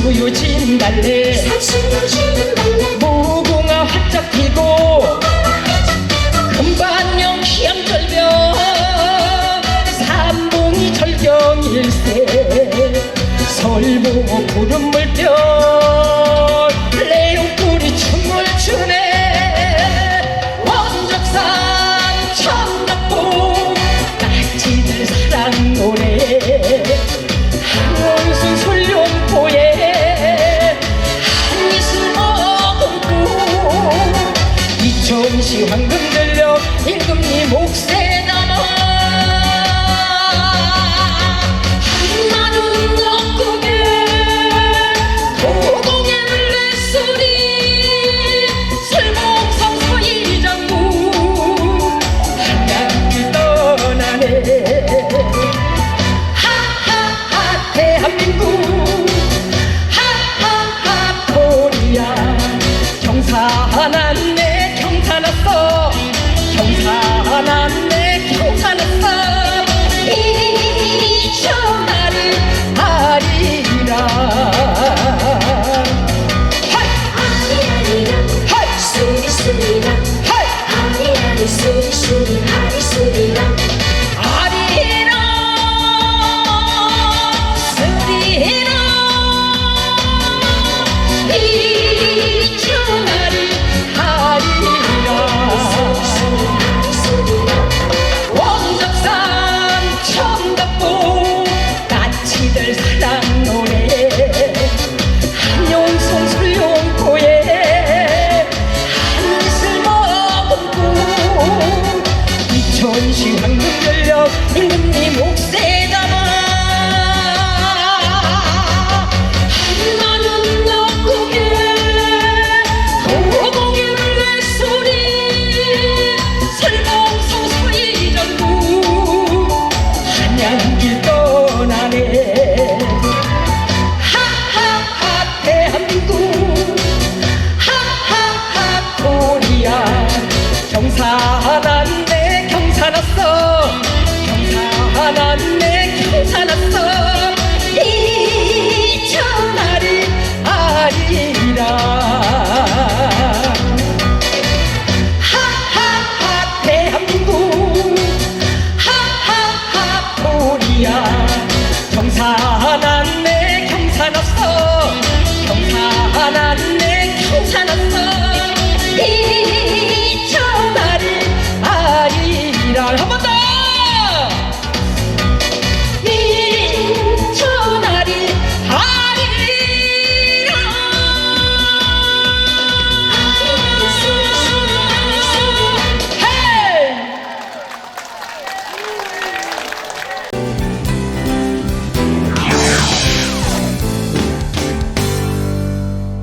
수유진 달래. 산수유진 달래 무궁화 활짝 피고 금반령 키암절벽 삼봉이 절경 일세. 설부 구름물병 喜欢的 Krishna